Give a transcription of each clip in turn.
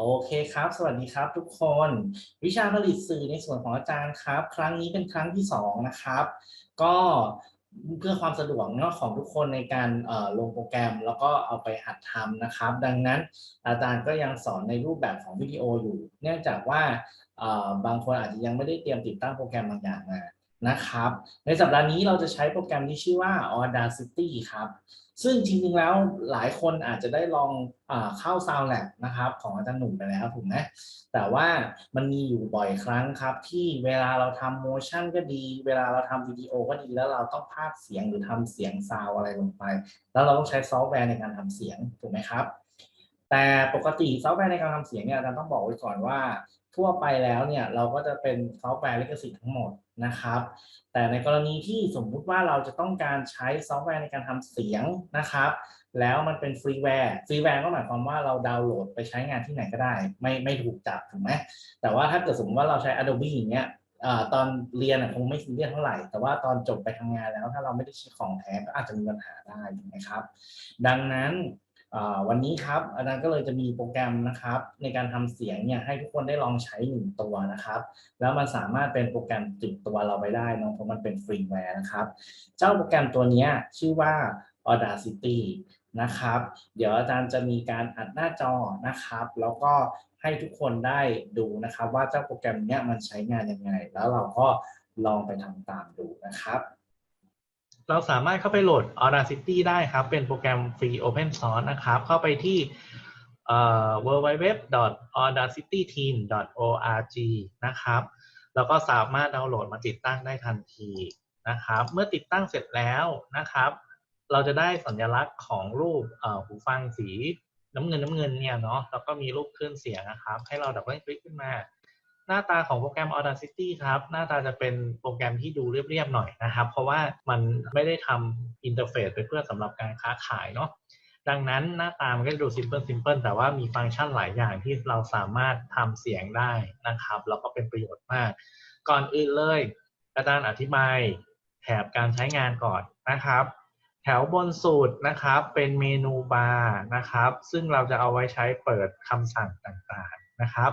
โอเคครับ สวัสดีครับทุกคน วิชาผลิตสื่อในส่วนของอาจารย์ครับ ครั้งนี้เป็นครั้งที่สองนะครับ ก็เพื่อความสะดวกเนาะของทุกคนในการลงโปรแกรม แล้วก็เอาไปหัดทำนะครับ ดังนั้นอาจารย์ก็ยังสอนในรูปแบบของวิดีโออยู่ เนื่องจากว่าบางคนอาจจะยังไม่ได้เตรียมติดตั้งโปรแกรมบางอย่างมา นะครับ ในสัปดาห์นี้เราจะใช้โปรแกรมที่ชื่อว่า Audacity ครับ ซึ่งจริงๆแล้วหลายคนอาจจะได้ลองอเข้า Sound Lab นะครับของอาจารย์หนุ่มไปแล้วถูกไหมแต่ว่ามันมีอยู่บ่อยครั้งครับ ที่เวลาเราทำโมชั่นก็ดี เวลาเราทำวิดีโอก็ดีแล้วเราต้องพากเสียงหรือทำเสียงซาวอะไรลงไป แล้วเราต้องใช้ซอฟต์แวร์ในการทำเสียงถูกไหมครับแต่ปกติซอฟต์แวร์ในการทำเสียงเนี่ยอาจารย์ต้องบอกไว้ก่อนว่า ทั่วไปแล้วเนี่ยเราก็จะเป็นซอฟต์แวร์ลิขสิทธิ์ทั้งหมดนะครับ แต่ในกรณีที่สมมุติว่าเราจะต้องการใช้ซอฟต์แวร์ในการทำเสียงนะครับ แล้วมันเป็นฟรีแวร์ฟรีแวร์ก็หมายความว่าเราดาวน์โหลดไปใช้งานที่ไหนก็ได้ ไม่ไม่ถูกจับถูกไหมแต่ว่าถ้าเกิดสมมติว่าเราใช้ Adobe อย่างเงี้ยตอนเรียนคงไม่ซีเรียสเท่าไหร่ แต่ว่าตอนจบไปทำงานแล้วถ้าเราไม่ได้ใช้ของแท้ก็อาจจะมีปัญหาได้ถูกไหมครับ ดังนั้น วันนี้ครับอาจารย์ก็เลยจะมีโปรแกรมนะครับ ในการทำเสียงเนี่ยให้ทุกคนได้ลองใช้หนึ่งตัวนะครับ แล้วมันสามารถเป็นโปรแกรมติดตัวเราไปได้นอะเพราะมันเป็นฟรีแวร์นะครับ เจ้าโปรแกรมตัวนี้ชื่อว่า Audacity นะครับ เดี๋ยวอาจารย์จะมีการอัดหน้าจอนะครับ แล้วก็ให้ทุกคนได้ดูนะครับ ว่าเจ้าโปรแกรมเนี้ยมันใช้งานยังไง แล้วเราก็ลองไปทำตามดูนะครับ เราสามารถเข้าไปโหลด Audacity ได้ครับ เป็นโปรแกรมฟรี Open Source นะครับ เข้าไปที่ www.audacityteam.org นะครับ แล้วก็สามารถดาวน์โหลดมาติดตั้งได้ทันทีนะครับ เมื่อติดตั้งเสร็จแล้วนะครับ เราจะได้สัญลักษณ์ของรูปหูฟังสีน้ำเงินน้ำเงินเนี่ยเนาะ แล้วก็มีรูปคลื่นเสียงนะครับ ให้เราดับเบิลคลิกขึ้นมา หน้าตาของโปรแกรม Audacity ครับ หน้าตาจะเป็นโปรแกรมที่ดูเรียบๆหน่อยนะครับ เพราะว่ามันไม่ได้ทำอินเทอร์เฟซไปเพื่อสำหรับการค้าขายเนาะดังนั้นหน้าตามันก็จะดู simple simple แต่ว่ามีฟังก์ชันหลายอย่างที่เราสามารถทำเสียงได้นะครับ แล้วก็เป็นประโยชน์มาก ก่อนอื่นเลย อาจารย์อธิบายแถบการใช้งานก่อนนะครับ แถวบนสุดนะครับ เป็นเมนูบาร์นะครับ ซึ่งเราจะเอาไว้ใช้เปิดคำสั่งต่างๆนะครับ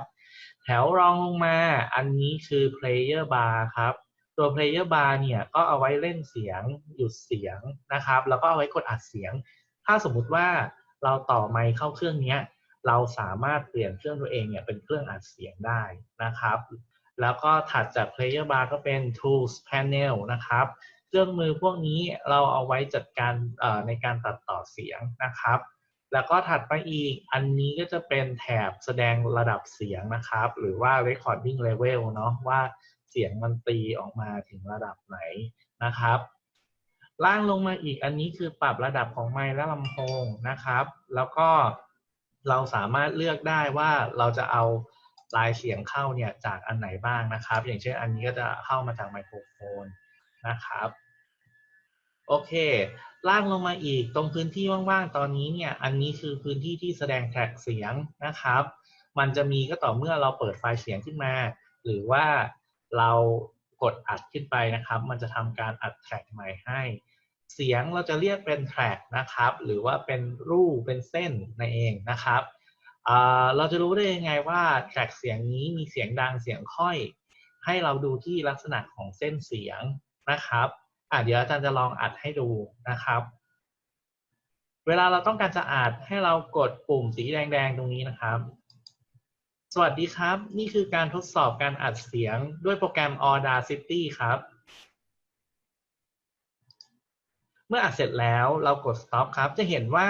แถวรองลงมาอันนี้คือ player bar ครับ ตัว player bar เนี่ยก็เอาไว้เล่นเสียงหยุดเสียงนะครับ แล้วก็เอาไว้กดอัดเสียง ถ้าสมมุติว่าเราต่อไมค์เข้าเครื่องนี้เราสามารถเปลี่ยนเครื่องตัวเองเนี่ยเป็นเครื่องอัดเสียงได้นะครับ แล้วก็ถัดจาก player bar ก็เป็น tools panel นะครับ เครื่องมือพวกนี้เราเอาไว้จัดการในการตัดต่อเสียงนะครับ แล้วก็ถัดไปอีก อันนี้ก็จะเป็นแถบแสดงระดับเสียงนะครับ หรือว่า recording level เนาะว่าเสียงมันตีออกมาถึงระดับไหนนะครับ ล่างลงมาอีกอันนี้คือปรับระดับของไมค์และลำโพงนะครับ แล้วก็เราสามารถเลือกได้ว่าเราจะเอาลายเสียงเข้าเนี่ยจากอันไหนบ้างนะครับ อย่างเช่นอันนี้ก็จะเข้ามาจากไมโครโฟนนะครับ โอเค ล่างลงมาอีกตรงพื้นที่ว่างๆ ตอนนี้เนี่ย อันนี้คือพื้นที่ที่แสดงแทร็กเสียงนะครับ มันจะมีก็ต่อเมื่อเราเปิดไฟล์เสียงขึ้นมา หรือว่าเรากดอัดขึ้นไปนะครับ มันจะทำการอัดแทร็กใหม่ให้ เสียงเราจะเรียกเป็นแทร็กนะครับ หรือว่าเป็นรูปเป็นเส้นนั่นเองนะครับ เราจะรู้ได้ยังไงว่าแทร็กเสียงนี้มีเสียงดังเสียงค่อย ให้เราดูที่ลักษณะของเส้นเสียงนะครับ อะเดี๋ยวอาจารย์จะลองอัดให้ดูนะครับ เวลาเราต้องการจะอัดให้เรากดปุ่มสีแดงๆตรงนี้นะครับ สวัสดีครับ นี่คือการทดสอบการอัดเสียงด้วยโปรแกรม Audacity ครับ เมื่ออัดเสร็จแล้วเรากด stop ครับ จะเห็นว่า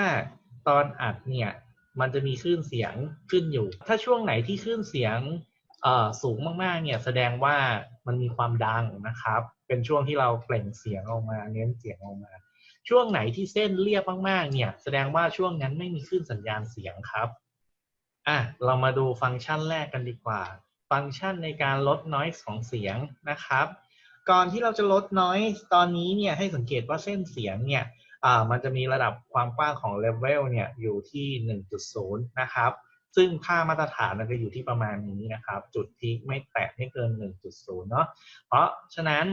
ตอนอัดเนี่ยมันจะมีคลื่นเสียงขึ้นอยู่ ถ้าช่วงไหนที่คลื่นเสียงสูงมากๆ เนี่ยแสดงว่ามันมีความดังนะครับ เป็นช่วงที่เราเปล่งเสียงออกมา เน้นเสียงออกมา ช่วงไหนที่เส้นเรียบมากๆ เนี่ย แสดงว่าช่วงนั้นไม่มีคลื่นสัญญาณเสียงครับอะเรามาดูฟังก์ชันแรกกันดีกว่า ฟังก์ชันในการลด noise ของเสียงนะครับ ก่อนที่เราจะลด noise ตอนนี้เนี่ยให้สังเกตว่าเส้นเสียงเนี่ยอ่ามันจะมีระดับความกว้างของ level เนี่ยอยู่ที่ 1.0 นะครับซึ่งค่ามาตรฐานมันจะอยู่ที่ประมาณนี้นะครับ จุดพีคไม่แตะไม่เกิน 1.0 เนาะเพราะฉะนั้น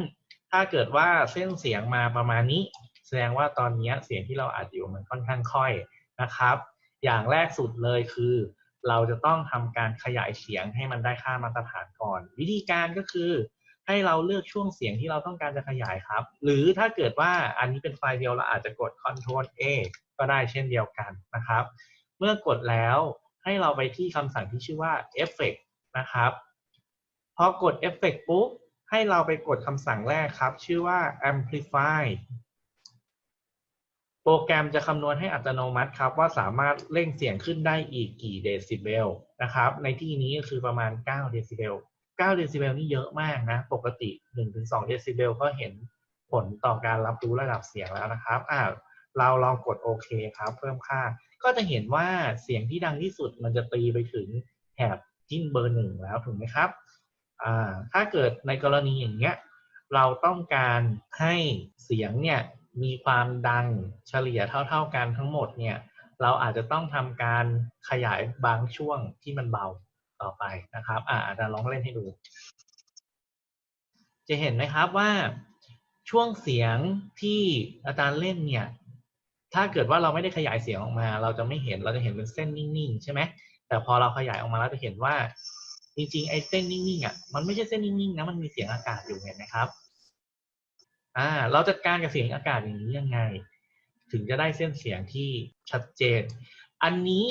ถ้าเกิดว่าเส้นเสียงมาประมาณนี้ แสดงว่าตอนนี้เสียงที่เราอัดอยู่มันค่อนข้างค่อยนะครับ อย่างแรกสุดเลยคือ เราจะต้องทำการขยายเสียงให้มันได้ค่ามาตรฐานก่อน วิธีการก็คือ ให้เราเลือกช่วงเสียงที่เราต้องการจะขยายครับ หรือถ้าเกิดว่าอันนี้เป็นไฟล์เดียวเราอาจจะกด Ctrl A ก็ได้เช่นเดียวกันนะครับ เมื่อกดแล้วให้เราไปที่คำสั่งที่ชื่อว่า Effect นะครับ พอกด Effect ปุ๊บ ให้เราไปกดคำสั่งแรกครับ ชื่อว่า Amplify โปรแกรมจะคำนวณให้อัตโนมัติครับ ว่าสามารถเร่งเสียงขึ้นได้อีกกี่เดซิเบลนะครับ ในที่นี้ก็คือประมาณ 9 เดซิเบล 9 เดซิเบลนี่เยอะมากนะ ปกติ 1-2 เดซิเบลก็เห็นผลต่อการรับรู้ระดับเสียงแล้วนะครับอ่าเราลองกดโอเคครับ เพิ่มค่า ก็จะเห็นว่าเสียงที่ดังที่สุดมันจะตีไปถึงแถบจิ้นเบอร์หนึ่งแล้วถูกไหมครับ ถ้าเกิดในกรณีอย่างเงี้ยเราต้องการให้เสียงเนี่ยมีความดังเฉลี่ยเท่า ๆกันทั้งหมดเนี่ยเราอาจจะต้องทำการขยายบางช่วงที่มันเบาต่อไปนะครับอ่าจารย์ลองเล่นให้ดู จะเห็นไหมครับว่าช่วงเสียงที่อาจารย์เล่นเนี่ยถ้าเกิดว่าเราไม่ได้ขยายเสียงออกมา เราจะไม่เห็นเราจะเห็นเป็นเส้นนิ่งๆ ใช่ไหมแต่พอเราขยายออกมาแล้วจะเห็นว่า จริงๆไอ้เส้นนิ่งๆอะมันไม่ใช่เส้นนิ่งๆนะมันมีเสียงอากาศอยู่เห็นไหมครับอ่าเราจัดการกับเสียงอากาศอย่างนี้ยังไง ถึงจะได้เส้นเสียงที่ชัดเจน อันนี้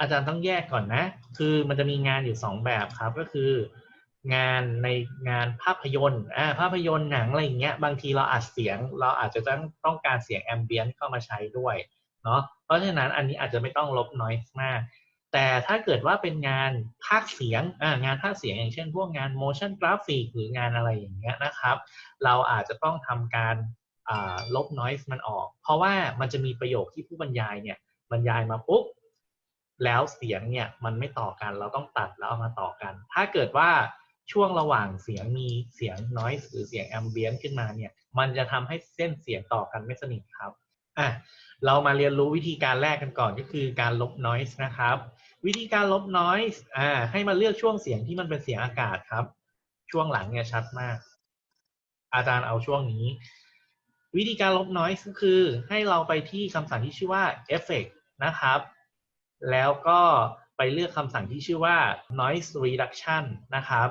อาจารย์ต้องแยกก่อนนะ คือมันจะมีงานอยู่สองแบบครับก็คืองานในงานภาพยนตร์อ่าภาพยนตร์หนังอะไรอย่างเงี้ยบางทีเราอัดเสียง เราอาจจะต้องต้องการเสียงแอมเบียนเข้ามาใช้ด้วยเนาะเพราะฉะนั้นอันนี้อาจจะไม่ต้องลบน้อยมาก แต่ถ้าเกิดว่าเป็นงานภาคเสียงงานภาคเสียงอย่างเช่น พวกงาน motion graphic หรืองานอะไรอย่างเงี้ยนะครับ เราอาจจะต้องทำการลบ noise มันออก เพราะว่ามันจะมีประโยคที่ผู้บรรยายเนี่ยบรรยายมาปุ๊บแล้วเสียงเนี่ยมันไม่ต่อกันเราต้องตัดแล้วเอามาต่อกัน ถ้าเกิดว่าช่วงระหว่างเสียงมีเสียง noise หรือเสียง ambient ขึ้นมาเนี่ยมันจะทำให้เส้นเสียงต่อกันไม่สนิทครับอะเรามาเรียนรู้วิธีการแรกกันก่อนก็คือการลบ noise นะครับ วิธีการลบ noise อ่า ให้มาเลือกช่วงเสียงที่มันเป็นเสียงอากาศครับ ช่วงหลังเนี่ยชัดมาก อาจารย์เอาช่วงนี้ วิธีการลบ noise ก็คือให้เราไปที่คำสั่งที่ชื่อว่า effect นะครับ แล้วก็ไปเลือกคำสั่งที่ชื่อว่า noise reduction นะครับ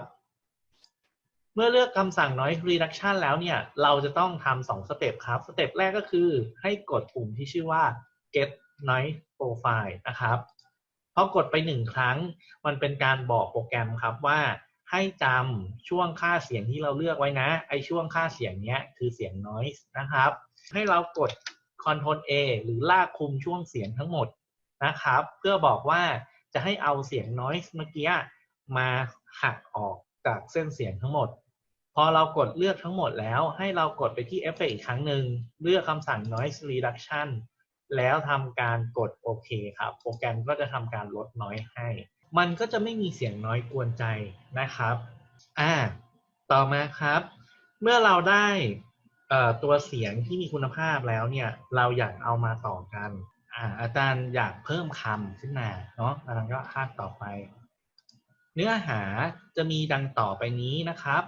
เมื่อเลือกคำสั่ง noise reduction แล้วเนี่ย เราจะต้องทำสองสเต็ปครับ สเต็ปแรกก็คือให้กดปุ่มที่ชื่อว่า get noise profile นะครับ พอกดไปหนึ่งครั้ง มันเป็นการบอกโปรแกรมครับว่าให้จำช่วงค่าเสียงที่เราเลือกไว้นะ ไอช่วงค่าเสียงเนี้ยคือเสียง noise นะครับ ให้เรากด Ctrl A หรือลากคุมช่วงเสียงทั้งหมดนะครับ เพื่อบอกว่าจะให้เอาเสียง noise เมื่อกี้มาหักออกจากเส้นเสียงทั้งหมด พอเรากดเลือกทั้งหมดแล้ว ให้เรากดไปที่ Effect อีกครั้งหนึ่งเลือกคำสั่ง noise reduction แล้วทำการกดโอเคครับ โปรแกรมก็จะทำการลดน้อยให้ มันก็จะไม่มีเสียงน้อยกวนใจนะครับอ่าต่อมาครับ เมื่อเราได้เอ่อตัวเสียงที่มีคุณภาพแล้วเนี่ย เราอยากเอามาต่อกันอ่าอาจารย์อยากเพิ่มคำขึ้นมาเนาะอาจารย์ก็คาดต่อไป เนื้อหาจะมีดังต่อไปนี้นะครับ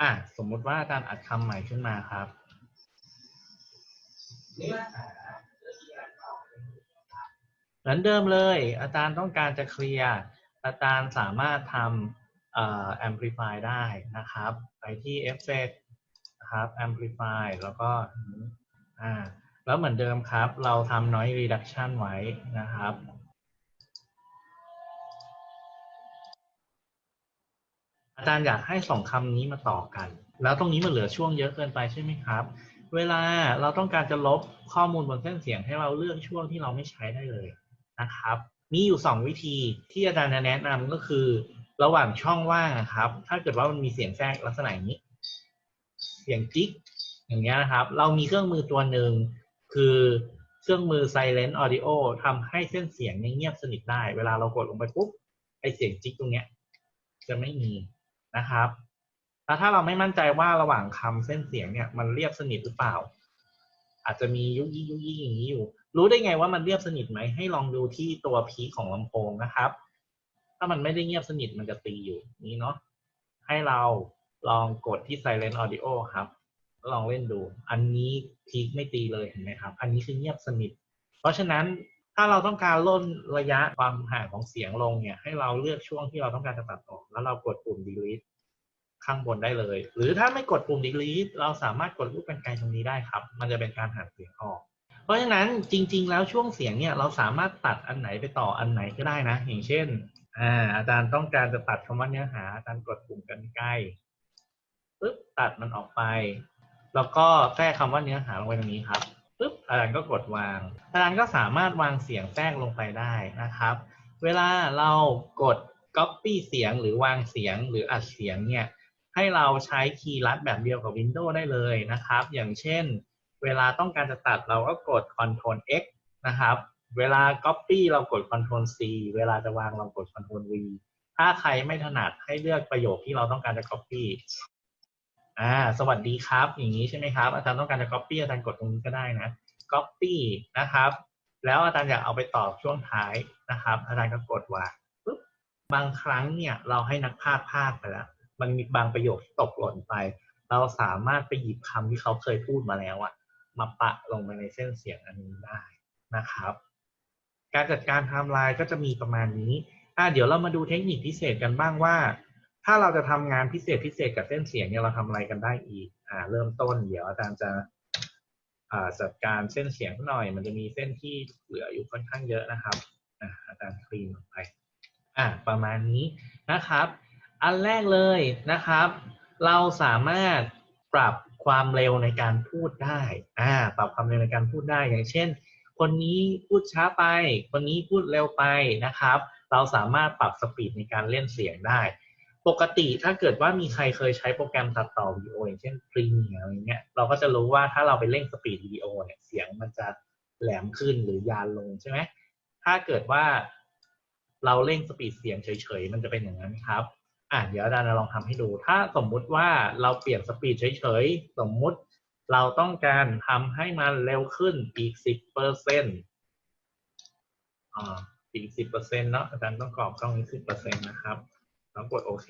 อะสมมุติว่าอาจารย์อัดคำใหม่ขึ้นมาครับเหาจะมีดังต่อไปนี้นะครับเหมือนเดิมเลย อาจารย์ต้องการจะเคลียร์อาจารย์สามารถทำเอ่อ amplify ได้นะครับ ไปที่ effect นะครับ amplify แล้วก็อ่าแล้วเหมือนเดิมครับ เราทำ noise reduction ไว้นะครับ อาจารย์อยากให้สองคำนี้มาต่อกัน แล้วตรงนี้มันเหลือช่วงเยอะเกินไปใช่ไหมครับ เวลาเราต้องการจะลบข้อมูลบนเส้นเสียงให้เราเลือกช่วงที่เราไม่ใช้ได้เลยนะครับ มีอยู่สองวิธีที่อาจารย์จะแนะนำก็คือ ระหว่างช่องว่างนะครับ ถ้าเกิดว่ามันมีเสียงแทรกลักษณะอย่างนี้ เสียงจิ๊กอย่างเงี้ยนะครับ เรามีเครื่องมือตัวหนึ่งคือเครื่องมือ silent audio ทำให้เส้นเสียงเนี่ยเงียบสนิทได้ เวลาเรากดลงไปปุ๊บไอเสียงจิ๊กตรงเนี้ยจะไม่มี นะครับแล้วถ้าเราไม่มั่นใจว่าระหว่างคำเส้นเสียงเนี่ยมันเรียบสนิทหรือเปล่า อาจจะมียุยิกยุกยิกอย่างนี้อยู่ รู้ได้ไงว่ามันเรียบสนิทไหมให้ลองดูที่ตัวพีคของลำโพงนะครับ ถ้ามันไม่ได้เงียบสนิทมันจะตีอยู่นี้เนาะให้เราลองกดที่ silent audio ครับลองเล่นดู อันนี้พีคไม่ตีเลยเห็นไหมครับ อันนี้คือเงียบสนิท เพราะฉะนั้น ถ้าเราต้องการลดระยะความห่างของเสียงลงเนี่ย ให้เราเลือกช่วงที่เราต้องการจะตัดออก แล้วเรากดปุ่ม delete ข้างบนได้เลย หรือถ้าไม่กดปุ่ม delete เราสามารถกดลูกกรรไกรตรงนี้ได้ครับ มันจะเป็นการหักเสียงออก เพราะฉะนั้นจริง ๆ แล้วช่วงเสียงเนี่ยเราสามารถตัดอันไหนไปต่ออันไหนก็ได้นะ อย่างเช่นอ่าอาจารย์ต้องการจะตัดคำว่าเนื้อหาอาจารย์กดปุ่มกรรไกรปึ๊บตัดมันออกไป แล้วก็แทรกคำว่าเนื้อหาลงไปตรงนี้ครับ ปึ๊บอาจารย์ก็กดวาง อาจารย์ก็สามารถวางเสียงแทรกลงไปได้นะครับ เวลาเรากด copy เสียงหรือวางเสียงหรืออัดเสียงเนี่ยให้เราใช้คีย์ลัดแบบเดียวกับ Windows ได้เลยนะครับ อย่างเช่น เวลาต้องการจะตัดเราก็กด Ctrl X นะครับ เวลา Copy เรากด Ctrl C เวลาจะวางเรากด Ctrl V ถ้าใครไม่ถนัดให้เลือกประโยคที่เราต้องการจะ Copy อ่า สวัสดีครับ อย่างนี้ใช่ไหมครับ อาจารย์ต้องการจะ Copy อาจารย์กดตรงนี้ก็ได้นะ Copy นะครับ แล้วอาจารย์อยากเอาไปตอบช่วงท้ายนะครับ อาจารย์ก็กดวางปุ๊บบางครั้งเนี่ยเราให้นักพากย์พากย์ไปแล้วมันมีบางประโยคตกหล่นไป เราสามารถไปหยิบคำที่เขาเคยพูดมาแล้วอะมาปะลงไปในเส้นเสียงอันนี้ได้นะครับ การจัดการไทม์ไลน์ก็จะมีประมาณนี้อะเดี๋ยวเรามาดูเทคนิคพิเศษกันบ้างว่า ถ้าเราจะทำงานพิเศษพิเศษกับเส้นเสียงเนี่ยเราทำอะไรกันได้อีก อ่า เริ่มต้น เดี๋ยวอาจารย์จะอ่าจัดการเส้นเสียงหน่อย มันจะมีเส้นที่เหลืออยู่ค่อนข้างเยอะนะครับอ่าอาจารย์คลีนออกไป อ่า ประมาณนี้นะครับ อันแรกเลยนะครับ เราสามารถปรับความเร็วในการพูดได้ อ่า ปรับความเร็วในการพูดได้ อย่างเช่น คนนี้พูดช้าไป คนนี้พูดเร็วไปนะครับ เราสามารถปรับสปีดในการเล่นเสียงได้ ปกติถ้าเกิดว่ามีใครเคยใช้โปรแกรมตัดต่อวิดีโออย่างเช่น Premiere อะไรเงี้ยเราก็จะรู้ว่าถ้าเราไปเร่งสปีดวิดีโอเนี่ยเสียงมันจะแหลมขึ้นหรือยานลงใช่ไหมถ้าเกิดว่าเราเร่งสปีดเสียงเฉยๆ มันจะเป็นอย่างนั้นครับ อะเดี๋ยวอาจารย์จะลองทำให้ดู ถ้าสมมุติว่าเราเปลี่ยนสปีดเฉยๆ สมมุติเราต้องการทำให้มันเร็วขึ้นอีกสิบเปอร์เซ็นต์อ่าอีกสิบเปอร์เซ็นต์เนาะอาจารย์ต้องกรอบกล้องนี้สิบเปอร์เซ็นต์นะครับ แล้วกดโอเค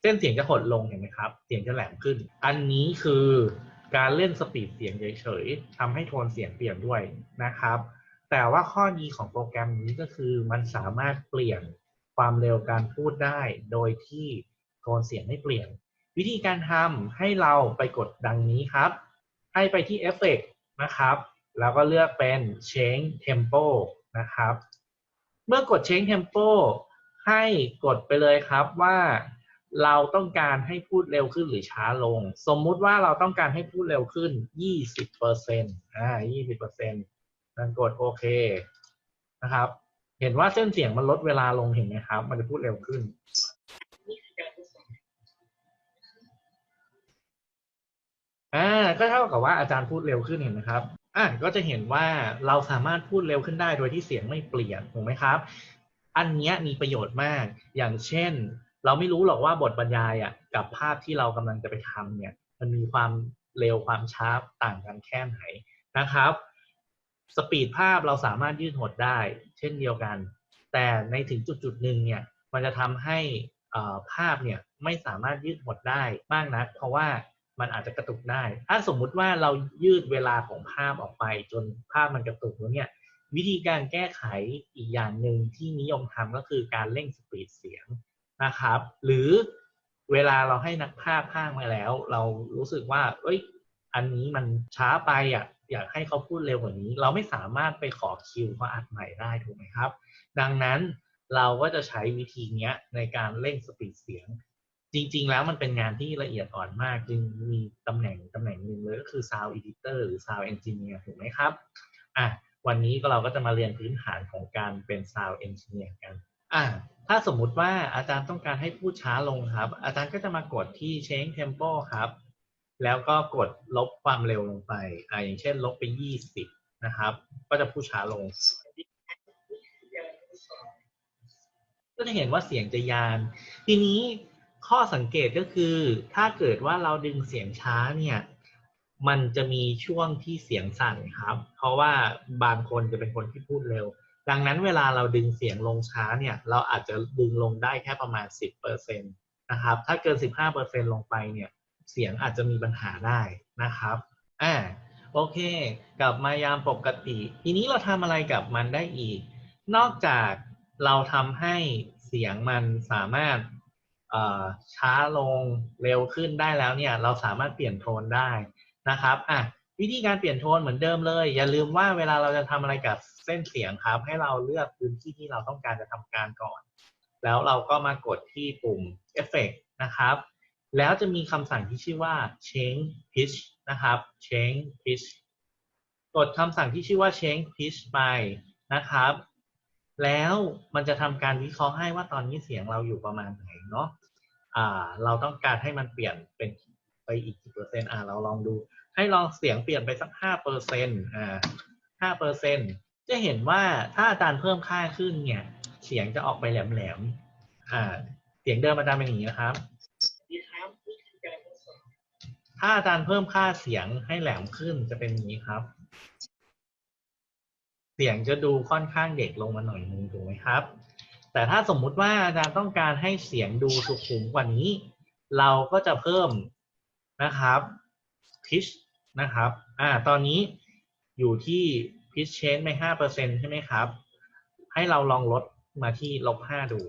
เส้นเสียงจะหดลงเห็นไหมครับ เสียงจะแหลมขึ้น อันนี้คือการเล่นสปีดเสียงเฉยๆทำให้โทนเสียงเปลี่ยนด้วยนะครับ แต่ว่าข้อดีของโปรแกรมนี้ก็คือมันสามารถเปลี่ยนความเร็วการพูดได้ โดยที่โทนเสียงไม่เปลี่ยน วิธีการทำให้เราไปกดดังนี้ครับ ให้ไปที่เอฟเฟกนะครับ แล้วก็เลือกเป็น change tempo นะครับ เมื่อกด change tempo ให้กดไปเลยครับว่าเราต้องการให้พูดเร็วขึ้นหรือช้าลง สมมุติว่าเราต้องการให้พูดเร็วขึ้น 20%อ่า20%นั่นกดโอเคนะครับ เห็นว่าเส้นเสียงมันลดเวลาลงเห็นไหมครับ มันจะพูดเร็วขึ้น อ่า ก็เท่ากับว่าอาจารย์พูดเร็วขึ้นเห็นไหมครับ อ่าก็จะเห็นว่าเราสามารถพูดเร็วขึ้นได้โดยที่เสียงไม่เปลี่ยนถูกไหมครับ อันนี้มีประโยชน์มาก อย่างเช่น เราไม่รู้หรอกว่าบทบรรยายอะกับภาพที่เรากำลังจะไปทำเนี่ย มันมีความเร็วความช้าต่างกันแค่ไหนนะครับ สปีดภาพเราสามารถยืดหดได้ เช่นเดียวกัน แต่ในถึงจุดจุดๆหนึ่งเนี่ย มันจะทำให้ภาพเนี่ยไม่สามารถยืดหดได้มากนัก เพราะว่ามันอาจจะกระตุกได้ ถ้าสมมุติว่าเรายืดเวลาของภาพออกไปจนภาพมันกระตุกแล้วเนี่ย วิธีการแก้ไขอีกอย่างหนึ่งที่นิยมทำก็คือการเร่งสปีดเสียงนะครับ หรือเวลาเราให้นักภาพภาคมาแล้ว เรารู้สึกว่า เอ้ย อันนี้มันช้าไปอะอยากให้เขาพูดเร็วกว่านี้ เราไม่สามารถไปขอคิวเขาอัดใหม่ได้ถูกไหมครับ ดังนั้นเราก็จะใช้วิธีนี้ในการเร่งสปีดเสียง จริง ๆ แล้วมันเป็นงานที่ละเอียดอ่อนมาก จึงมีตำแหน่งตำแหน่งหนึ่งเลยก็คือ Sound Editor หรือ Sound Engineer ถูกไหมครับอะ วันนี้ก็เราก็จะมาเรียนพื้นฐานของการเป็น Sound Engineer กัน อะถ้าสมมุติว่าอาจารย์ต้องการให้พูดช้าลงครับ อาจารย์ก็จะมากดที่ Change Tempo ครับ แล้วก็กดลบความเร็วลงไป อ่า อย่างเช่น ลบไป 20 นะครับ ก็จะพูดช้าลง ก็จะเห็นว่าเสียงจะยาน ทีนี้ข้อสังเกตก็คือ ถ้าเกิดว่าเราดึงเสียงช้าเนี่ย มันจะมีช่วงที่เสียงสั่นครับ เพราะว่าบางคนจะเป็นคนที่พูดเร็ว ดังนั้นเวลาเราดึงเสียงลงช้าเนี่ย เราอาจจะดึงลงได้แค่ประมาณ 10%นะครับ ถ้าเกิน 15%ลงไปเนี่ย เสียงอาจจะมีปัญหาได้นะครับอ่าโอเค กลับมายามปกติ ทีนี้เราทำอะไรกับมันได้อีก นอกจากเราทำให้เสียงมันสามารถช้าลงเร็วขึ้นได้แล้วเนี่ย เราสามารถเปลี่ยนโทนได้ นะครับอะวิธีการเปลี่ยนโทนเหมือนเดิมเลย อย่าลืมว่าเวลาเราจะทำอะไรกับเส้นเสียงครับ ให้เราเลือกพื้นที่ที่เราต้องการจะทำการก่อน แล้วเราก็มากดที่ปุ่ม Effect นะครับ แล้วจะมีคำสั่งที่ชื่อว่า change pitch นะครับ change pitch กดคำสั่งที่ชื่อว่า change pitch ไปนะครับ แล้วมันจะทำการวิเคราะห์ให้ว่าตอนนี้เสียงเราอยู่ประมาณไหนเนาะอ่าเราต้องการให้มันเปลี่ยนเป็น ไปอีกกี่เปอร์เซ็นต์อ่าเราลองดู ให้ลองเสียงเปลี่ยนไปสักห้าเปอร์เซ็นต์อ่าห้าเปอร์เซ็นต์จะเห็นว่าถ้าอาจารย์เพิ่มค่าขึ้นเนี่ย เสียงจะออกไปแหลมๆอ่า เสียงเดิมอาจารย์เป็นอย่างนี้นะครับถ้าอาจารย์เพิ่มค่าเสียงให้แหลมขึ้นจะเป็นอย่างนี้ครับ เสียงจะดูค่อนข้างเด็กลงมาหน่อยนึงถูกไหมครับ แต่ถ้าสมมุติว่าอาจารย์ต้องการให้เสียงดูสุขุมกว่านี้ เราก็จะเพิ่ม นะครับ pitch นะครับ อ่า ตอนนี้อยู่ที่ pitch change ไปห้าเปอร์เซ็นใช่ไหมครับ ให้เราลองลดมาที่ลบห้าดู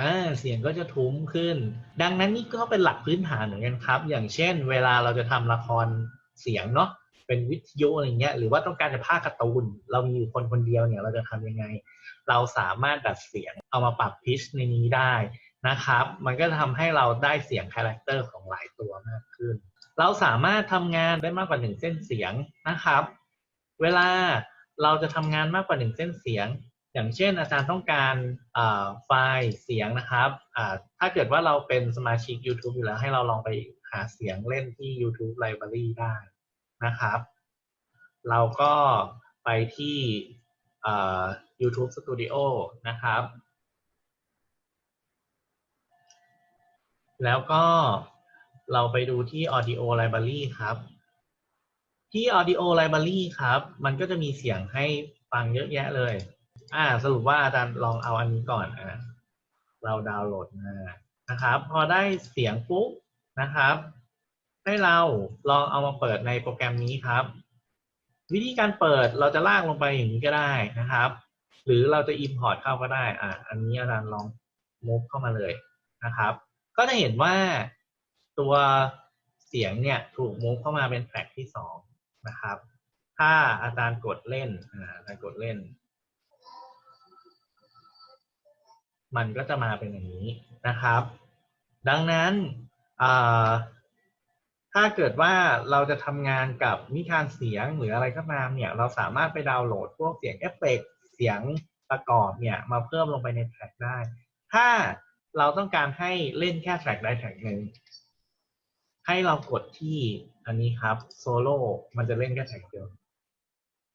อ่าเสียงก็จะทุ้มขึ้น ดังนั้นนี่ก็เป็นหลักพื้นฐานเหมือนกันครับ อย่างเช่น เวลาเราจะทำละครเสียงเนาะ เป็นวิทยุอะไรเงี้ย หรือว่าต้องการจะพากการ์ตูน เรามีอยู่คนคนเดียวเนี่ย เราจะทำยังไง เราสามารถดัดเสียงเอามาปรับพิชในนี้ได้ นะครับ มันก็ทำให้เราได้เสียงคาแรคเตอร์ของหลายตัวมากขึ้น เราสามารถทำงานได้มากกว่าหนึ่งเส้นเสียงนะครับ เวลาเราจะทำงานมากกว่าหนึ่งเส้นเสียง อย่างเช่น อาจารย์ต้องการไฟล์เสียงนะครับถ้าเกิดว่าเราเป็นสมาชิก YouTube อยู่แล้วให้เราลองไปหาเสียงเล่นที่ YouTube Library ได้นะครับ เราก็ไปที่ YouTube Studio นะครับ แล้วก็เราไปดูที่ Audio Library ครับ ที่ Audio Library ครับ มันก็จะมีเสียงให้ฟังเยอะแยะเลย อ่า สรุปว่าอาจารย์ลองเอาอันนี้ก่อนอะเราดาวน์โหลดมานะครับ พอได้เสียงปุ๊บนะครับ ให้เราลองเอามาเปิดในโปรแกรมนี้ครับ วิธีการเปิดเราจะลากลงไปอย่างนี้ก็ได้นะครับ หรือเราจะ import เข้าก็ได้ อ่าอันนี้อาจารย์ลอง move เข้ามาเลยนะครับ ก็จะเห็นว่าตัวเสียงเนี่ยถูก move เข้ามาเป็นแทร็กที่สองนะครับ ถ้าอาจารย์กดเล่นอาจารย์กดเล่น มันก็จะมาเป็นอย่างนี้นะครับ ดังนั้นถ้าเกิดว่าเราจะทำงานกับนิทานเสียงหรืออะไรก็ตามเนี่ย เราสามารถไปดาวน์โหลดพวกเสียงเอฟเฟกต์เสียงประกอบเนี่ยมาเพิ่มลงไปในแทร็กได้ ถ้า เราต้องการให้เล่นแค่แทร็กใดแทร็กหนึ่งให้เรากดที่อันนี้ครับโซโล่มันจะเล่นแค่แทร็กเดียว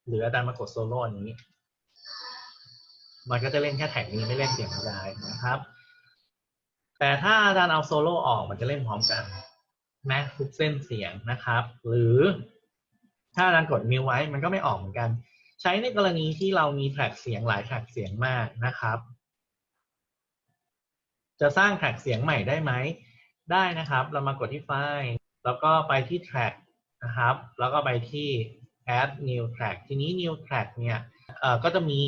หรืออาจารย์มากดโซโล่อันนี้ มันก็จะเล่นแค่แท็กนี้ไม่เล่นเสียงไม่ได้นะครับ แต่ถ้าอาจารย์เอาโซโล่ออกมันจะเล่นพร้อมกันนะทุกเส้นเสียงนะครับ หรือถ้าอาจารย์กดมิวไว้มันก็ไม่ออกเหมือนกัน ใช้ในกรณีที่เรามีแทร็กเสียงหลายแทร็กเสียงมากนะครับ จะสร้างแทร็กเสียงใหม่ได้ไหม ได้นะครับ เรามากดที่ไฟล์แล้วก็ไปที่แทร็กนะครับ แล้วก็ไปที่ add new track ทีนี้ new track เนี่ยเอ่อก็จะมี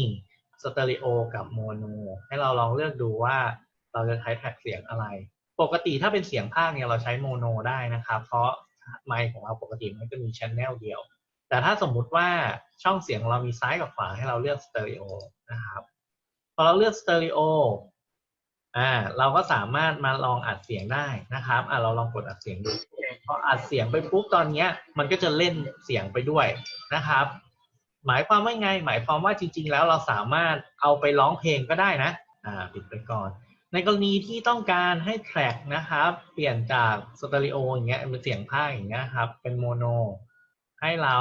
สเตอริโอกับโมโนให้เราลองเลือกดูว่าเราจะใช้แท็กเสียงอะไร ปกติถ้าเป็นเสียงภาคเนี่ยเราใช้โมโนได้นะครับ เพราะไมค์ของเราปกติมันจะมีช n แนลเดียว แต่ถ้าสมมุติว่าช่องเสียงเรามีซ้ายกับขวาให้เราเลือกสเตอริโอนะครับ พอเราเลือกสเตอริโอ อ่าเราก็สามารถมาลองอัดเสียงได้นะครับอ่าเราลองกดอัดเสียงดูพออัดเสียงไปปุ๊บตอนเนี้ย มันก็จะเล่นเสียงไปด้วยนะครับ หมายความว่าไง หมายความว่าจริง ๆ แล้วเราสามารถเอาไปร้องเพลงก็ได้นะอ่าปิดไปก่อน ในกรณีที่ต้องการให้แทร็กนะครับ เปลี่ยนจากสเตอริโออย่างเงี้ยเป็นเสียงภาคอย่างเงี้ยครับ เป็นโมโน ให้เรา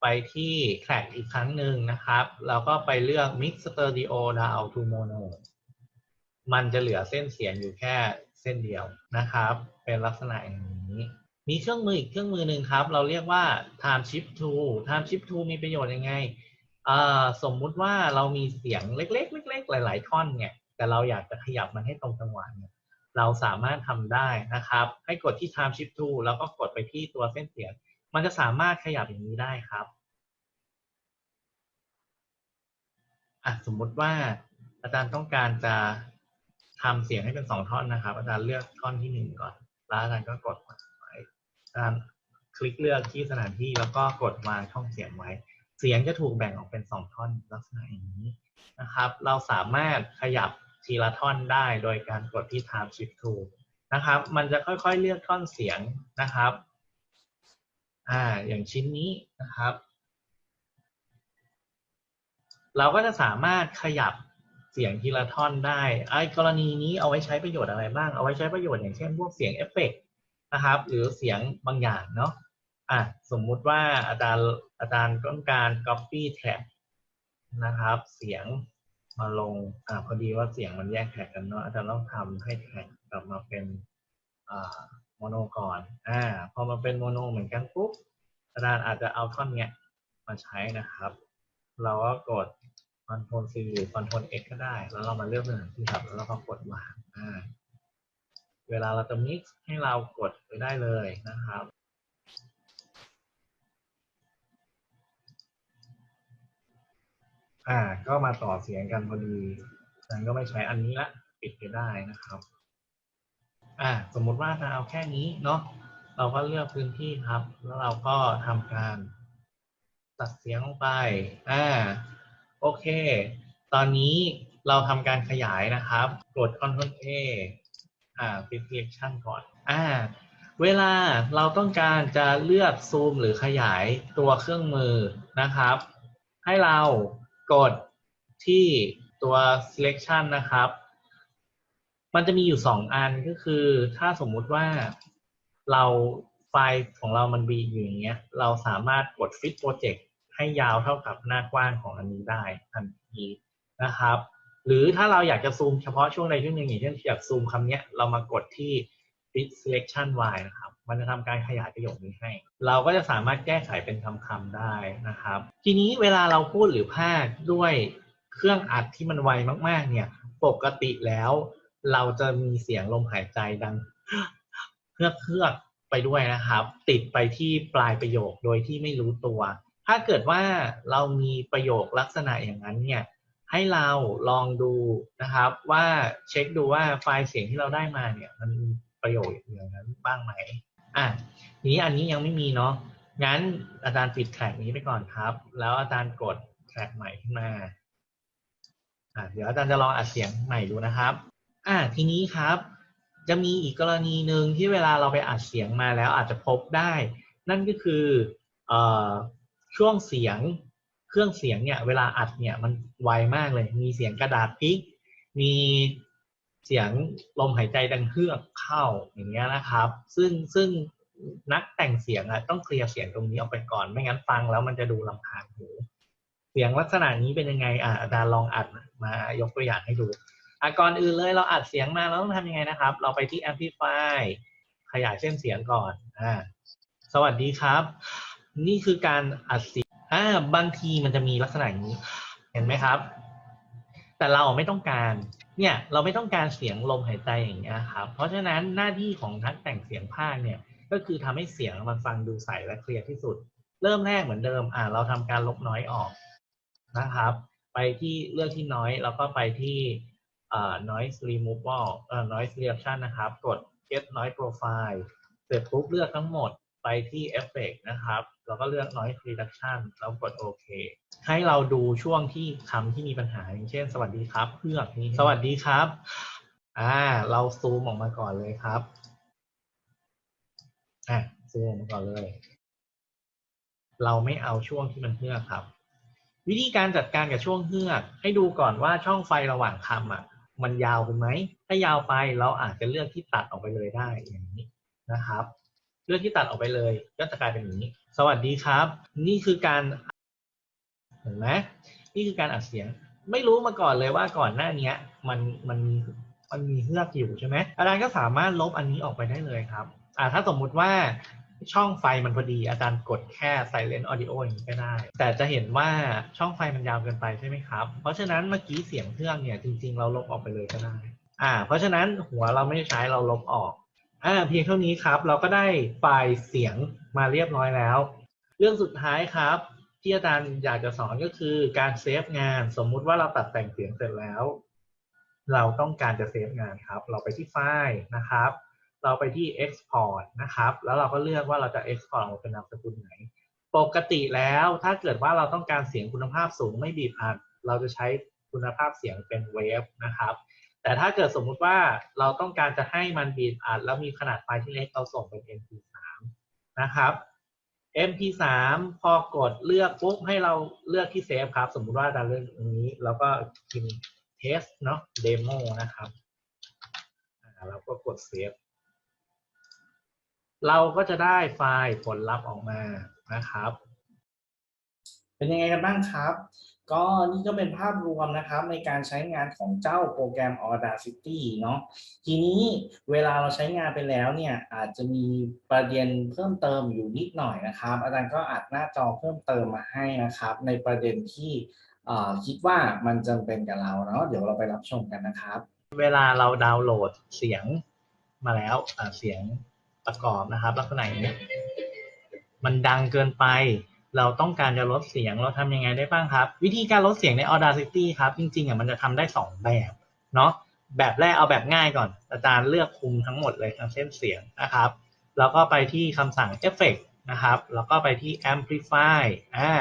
ไปที่แทร็กอีกครั้งหนึ่งนะครับ แล้วก็ไปเลือก Mix Stereo Down to Mono มันจะเหลือเส้นเสียงอยู่แค่เส้นเดียวนะครับ เป็นลักษณะอย่างนี้ มีเครื่องมืออีกเครื่องมือหนึ่งครับ เราเรียกว่า time shift tool time shift tool มีประโยชน์ยังไงสมมุติว่าเรามีเสียงเล็กๆเล็กๆหลาย ๆ ท่อนเนี่ย แต่เราอยากจะขยับมันให้ตรงจังหวะเนี่ยเราสามารถทำได้นะครับ ให้กดที่ time shift tool แล้วก็กดไปที่ตัวเส้นเสียง มันจะสามารถขยับอย่างนี้ได้ครับอะสมมุติว่าอาจารย์ต้องการจะ ทำเสียงให้เป็นสองท่อนนะครับ อาจารย์เลือกท่อนที่หนึ่งก่อน แล้วอาจารย์ก็กดไว้อาจารย์คลิกเลือกที่สถานที่แล้วก็กดวางช่องเสียงไว้ เสียงจะถูกแบ่งออกเป็นสองท่อนลักษณะอย่างนี้นะครับ เราสามารถขยับทีละท่อนได้โดยการกดที่ time shift tool นะครับ มันจะค่อยๆเลือกท่อนเสียงนะครับ อ่า อย่างชิ้นนี้นะครับ เราก็จะสามารถขยับ เสียงทีละท่อนได้ ไอ้กรณีนี้เอาไว้ใช้ประโยชน์อะไรบ้าง เอาไว้ใช้ประโยชน์อย่างเช่นพวกเสียงเอฟเฟกต์นะครับ หรือเสียงบางอย่างเนาะ อะ สมมุติว่าอาจารย์อาจารย์ต้องการ copy track นะครับ เสียงมาลง อ่า พอดีว่าเสียงมันแยกแท็กกันเนาะ อาจารย์ต้องทำให้แท็กกลับมาเป็น อ่า โมโนก่อน อ่า พอมาเป็นโมโนเหมือนกันปุ๊บ อาจารย์อาจจะเอาท่อนเนี้ยมาใช้นะครับ เราก็กด Ctrl C หรือ Ctrl X ก็ได้ แล้วเรามาเลือกสถานที่ครับ แล้วเราก็กดวางอ่าเวลาเราจะ mix ให้เรากดไปได้เลยนะครับ อ่า ก็มาต่อเสียงกันพอดีฉันก็ไม่ใช้อันนี้ละ ปิดไปได้นะครับ อ่า สมมุติว่าจะเอาแค่นี้เนาะ เราก็เลือกพื้นที่ครับ แล้วเราก็ทำการตัดเสียงลงไป อ่า โอเค ตอนนี้เราทำการขยายนะครับ กด Ctrl A อ่าปิด selection ก่อน อ่า เวลาเราต้องการจะเลือกซูมหรือขยายตัวเครื่องมือนะครับ ให้เรากดที่ตัว selection นะครับ มันจะมีอยู่สองอันก็คือถ้าสมมุติว่าเราไฟล์ของเรามันบีอยู่อย่างเงี้ย เราสามารถกด fit project ให้ยาวเท่ากับหน้ากว้างของอันนี้ได้ทันทีนะครับ หรือถ้าเราอยากจะซูมเฉพาะช่วงใดช่วงหนึ่งอย่างเช่นอยากซูมคำเนี้ยเรามากดที่ fit selection y นะครับ มันจะทำการขยายประโยคนี้ให้ เราก็จะสามารถแก้ไขเป็นคำคำๆได้นะครับ ทีนี้เวลาเราพูดหรือพากด้วยเครื่องอัดที่มันไวมาก ๆ เนี่ย ปกติแล้วเราจะมีเสียงลมหายใจดังเฮือกเฮือกๆไปด้วยนะครับ ติดไปที่ปลายประโยคโดยที่ไม่รู้ตัว ถ้าเกิดว่าเรามีประโยคลักษณะอย่างนั้นเนี่ยให้เราลองดูนะครับ ว่าเช็คดูว่าไฟล์เสียงที่เราได้มาเนี่ย มันประโยคอย่างนั้นบ้างไหมอะทีนี้อันนี้ยังไม่มีเนาะงั้นอาจารย์ปิดแท็กนี้ไปก่อนครับ แล้วอาจารย์กดแท็กใหม่ขึ้นมาอะเดี๋ยวอาจารย์จะลองอัดเสียงใหม่ดูนะครับ อะทีนี้ครับ จะมีอีกกรณีหนึ่งที่เวลาเราไปอัดเสียงมาแล้วอาจจะพบได้ นั่นก็คือเอ่อ ช่วงเสียงเครื่องเสียงเนี่ยเวลาอัดเนี่ยมันไวมากเลย มีเสียงกระดาษพลิกมีเสียงลมหายใจดังเฮือกเข้าอย่างเงี้ยนะครับ ซึ่งซึ่งนักแต่งเสียงอะต้องเคลียร์เสียงตรงนี้ออกไปก่อน ไม่งั้นฟังแล้วมันจะดูลำคาญหูเสียงลักษณะนี้เป็นยังไงอะอาจารย์ลองอัดมายกตัวอย่างให้ดูอะก่อนอื่นเลยเราอัดเสียงมาเราต้องทำยังไงนะครับ เราไปที่ amplify ขยายเส้นเสียงก่อนอ่าสวัสดีครับ นี่คือการอัดเสียงอ่าบางทีมันจะมีลักษณะอย่างนี้ เห็นไหมครับ แต่เราไม่ต้องการ เนี่ยเราไม่ต้องการเสียงลมหายใจอย่างเงี้ยครับ เพราะฉะนั้นหน้าที่ของนักแต่งเสียงภาคเนี่ย ก็คือทำให้เสียงมันฟังดูใสและเคลียร์ที่สุด เริ่มแรกเหมือนเดิม อ่าเราทำการลบน้อยออกนะครับ ไปที่เลือกที่น้อยแล้วก็ไปที่อ่า noise removal เอ่อ noise reduction นะครับ กด get noise profile เสร็จปุ๊บเลือกทั้งหมดไปที่ effect นะครับ แล้วก็เลือก noise reduction แล้วกดโอเค ให้เราดูช่วงที่คำที่มีปัญหาอย่างเช่น สวัสดีครับเพื่อกนี้สวัสดีครับ อ่า เราซูมออกมาก่อนเลยครับ อะซูมออกมาก่อนเลย เราไม่เอาช่วงที่มันเฮือกครับ วิธีการจัดการกับช่วงเฮือก ให้ดูก่อนว่าช่องไฟระหว่างคำอะ มันยาวไปไหม ถ้ายาวไปเราอาจจะเลือกที่ตัดออกไปเลยได้อย่างนี้นะครับ เลือกที่ตัดออกไปเลยก็จะกลายเป็นอย่างนี้ สวัสดีครับ นี่คือการเห็นไหมนี่คือการอัดเสียง ไม่รู้มาก่อนเลยว่าก่อนหน้านี้มันมันมันมีเฮือกอยู่ใช่ไหมอาจารย์ก็สามารถลบอันนี้ออกไปได้เลยครับอ่าถ้าสมมุติว่าช่องไฟมันพอดีอาจารย์กดแค่ silent audio อย่างนี้ก็ได้ แต่จะเห็นว่าช่องไฟมันยาวเกินไปใช่ไหมครับ เพราะฉะนั้นเมื่อกี้เสียงเครื่องเนี่ยจริงๆ เราลบออกไปเลยก็ได้ อ่า เพราะฉะนั้นหัวเราไม่ใช้เราลบออก อ่าเพียงเท่านี้ครับ เราก็ได้ไฟล์เสียง มาเรียบร้อยแล้ว เรื่องสุดท้ายครับ ที่อาจารย์อยากจะสอนก็คือการเซฟงานสมมุติว่าเราตัดแต่งเสียงเสร็จแล้ว เราต้องการจะเซฟงานครับ เราไปที่ไฟล์นะครับ เราไปที่ export นะครับ แล้วเราก็เลือกว่าเราจะ export ออกมาเป็นนามสกุลไหน ปกติแล้วถ้าเกิดว่าเราต้องการเสียงคุณภาพสูงไม่บีบอัดเราจะใช้คุณภาพเสียงเป็นเวฟนะครับแต่ถ้าเกิดสมมุติว่าเราต้องการจะให้มันบีบอัดแล้วมีขนาดไฟล์ที่เล็กเราส่งเป็น MP3 นะครับ MP3 พอกดเลือกปุ๊บให้เราเลือกที่เซฟครับ สมมุติว่าเราเลือกตรงนี้ แล้วก็พิมพ์ test เนาะ demo นะครับเราก็กดเซฟ เราก็จะได้ไฟล์ผลลัพธ์ออกมานะครับ เป็นยังไงกันบ้างครับ ก็นี่ก็เป็นภาพรวมนะครับในการใช้งานของเจ้าโปรแกรม Audacity เนาะทีนี้เวลาเราใช้งานไปแล้วเนี่ยอาจจะมีประเด็นเพิ่มเติมอยู่นิดหน่อยนะครับ อาจารย์ก็อัดหน้าจอเพิ่มเติมมาให้นะครับ ในประเด็นที่คิดว่ามันจำเป็นกับเราเนาะเดี๋ยวเราไปรับชมกันนะครับ เวลาเราดาวน์โหลดเสียงมาแล้วเสียงประกอบนะครับ ลักษณะอย่างนี้มันดังเกินไป เราต้องการจะลดเสียงเราทำยังไงได้บ้างครับ วิธีการลดเสียงใน Audacity ครับ จริงๆอะมันจะทำได้สองแบบเนาะแบบแรกเอาแบบง่ายก่อน อาจารย์เลือกคุมทั้งหมดเลยทั้งเส้นเสียงนะครับ แล้วก็ไปที่คำสั่ง Effect นะครับ แล้วก็ไปที่ Amplify อ่า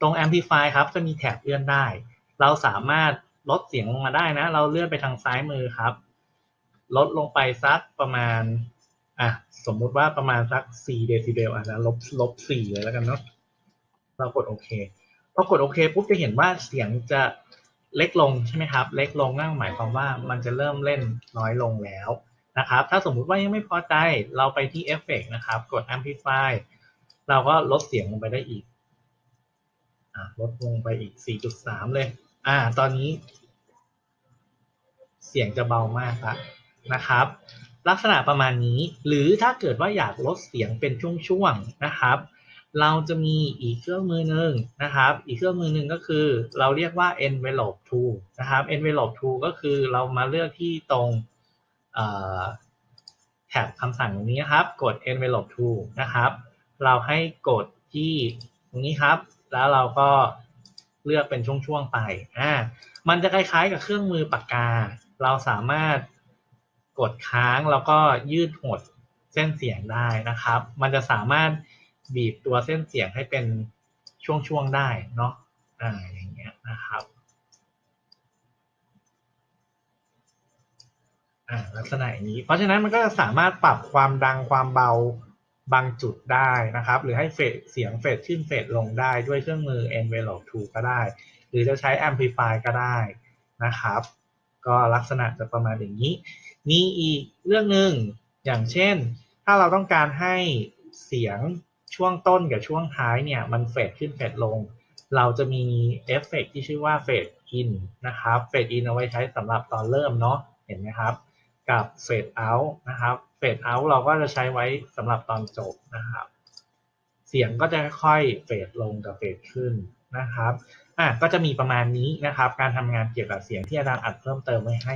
ตรง Amplify ครับจะมีแถบเลื่อนได้ เราสามารถลดเสียงลงมาได้นะ เราเลื่อนไปทางซ้ายมือครับ ลดลงไปสักประมาณอะสมมุติว่าประมาณสัก4เดซิเบลอาจจะลบลบ4เลยแล้วกันเนาะ เรากดโอเคพอกดโอเคปุ๊บจะเห็นว่าเสียงจะเล็กลงใช่ไหมครับ เล็กลงนั่นหมายความว่ามันจะเริ่มเล่นน้อยลงแล้วนะครับ ถ้าสมมุติว่ายังไม่พอใจเราไปที่เอฟเฟกนะครับ กด Amplify เราก็ลดเสียงลงไปได้อีกอลดลงไปอีก 4.3 เลย อ่า ตอนนี้ เสียงจะเบามากละนะครับ ลักษณะประมาณนี้ หรือถ้าเกิดว่าอยากลดเสียงเป็นช่วงๆนะครับ เราจะมีอีกเครื่องมือหนึ่งนะครับ อีกเครื่องมือหนึ่งก็คือ เราเรียกว่า envelope tool นะครับ envelope tool ก็คือเรามาเลือกที่ตรงแท็บคำสั่งตรงนี้นครับ กด envelope tool นะครับ เราให้กดที่ตรงนี้ครับ แล้วเราก็เลือกเป็นช่วงๆไปอ่ามันจะคล้ายๆกับเครื่องมือปากกา เราสามารถกดค้างแล้วก็ยืดหดเส้นเสียงได้นะครับ มันจะสามารถ บีบตัวเส้นเสียงให้เป็นช่วงๆได้เนาะอ่าอย่างเงี้ยนะครับอ่าลักษณะอย่างนี้ เพราะฉะนั้นมันก็จะสามารถปรับความดังความเบาบางจุดได้นะครับ หรือให้เฟดเสียงเฟดขึ้นเฟดลงได้ด้วยเครื่องมือ envelope tool ก็ได้ หรือจะใช้ amplify ก็ได้นะครับ ก็ลักษณะจะประมาณอย่างนี้ มีอีกเรื่องหนึ่งอย่างเช่น ถ้าเราต้องการให้เสียง ช่วงต้นกับช่วงท้ายเนี่ยมันเฟดขึ้นเฟดลง เราจะมีเอฟเฟกต์ที่ชื่อว่าเฟดอินนะครับเฟดอินเอาไว้ใช้สำหรับตอนเริ่มเนาะเห็นไหมครับ กับเฟดเอาท์นะครับเฟดเอาท์เราก็จะใช้ไว้สำหรับตอนจบนะครับ เสียงก็จะค่อยเฟดลงกับเฟดขึ้นนะครับอะก็จะมีประมาณนี้นะครับ การทำงานเกี่ยวกับเสียงที่อาจารย์อัดเพิ่มเติมไว้ให้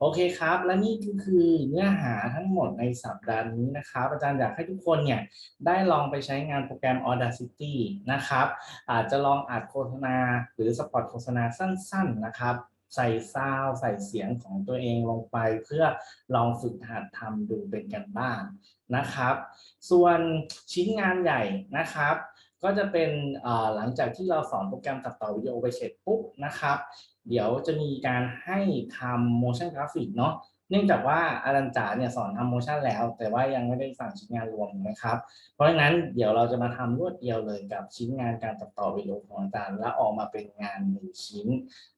โอเคครับ และนี่ก็คือเนื้อหาทั้งหมดในสัปดาห์นี้นะครับ อาจารย์อยากให้ทุกคนเนี่ยได้ลองไปใช้งานโปรแกรม Audacity นะครับ อาจจะลองอัดโฆษณาหรือสปอตโฆษณาสั้น ๆ นะครับ ใส่ซาวด์ใส่เสียงของตัวเองลงไป เพื่อลองฝึกหัดทำดูเป็นกันบ้างนะครับ ส่วนชิ้นงานใหญ่นะครับก็จะเป็นหลังจากที่เราสอนโปรแกรมตัดต่อวิดีโอไปเสร็จปุ๊บนะครับ เดี๋ยวจะมีการให้ทำ motion graphic เนาะเนื่องจากว่าอาจารย์จ๋าเนี่ยสอนทำ motion แล้ว แต่ว่ายังไม่ได้สั่งชิ้นงานรวมนะครับ เพราะฉะนั้นเดี๋ยวเราจะมาทำรวดเดียวเลยกับชิ้นงานการตัดต่อวิดีโอของอาจารย์และออกมาเป็นงานหนึ่งชิ้น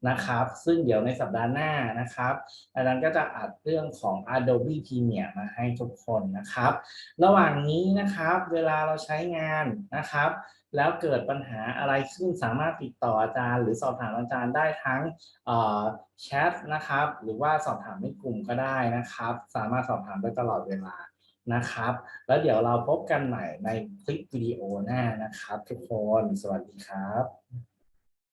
นะครับ ซึ่งเดี๋ยวในสัปดาห์หน้านะครับ อาจารย์ก็จะอัดเรื่องของ Adobe Premiere มาให้ทุกคนนะครับ ระหว่างนี้นะครับ เวลาเราใช้งานนะครับ แล้วเกิดปัญหาอะไรขึ้นสามารถติดต่ออาจารย์ หรือสอบถามอาจารย์ได้ทั้งแชทนะครับ หรือว่าสอบถามในกลุ่มก็ได้นะครับ สามารถสอบถามได้ตลอดเวลานะครับ แล้วเดี๋ยวเราพบกันใหม่ในคลิปวิดีโอหน้านะครับ ทุกคน สวัสดีครับ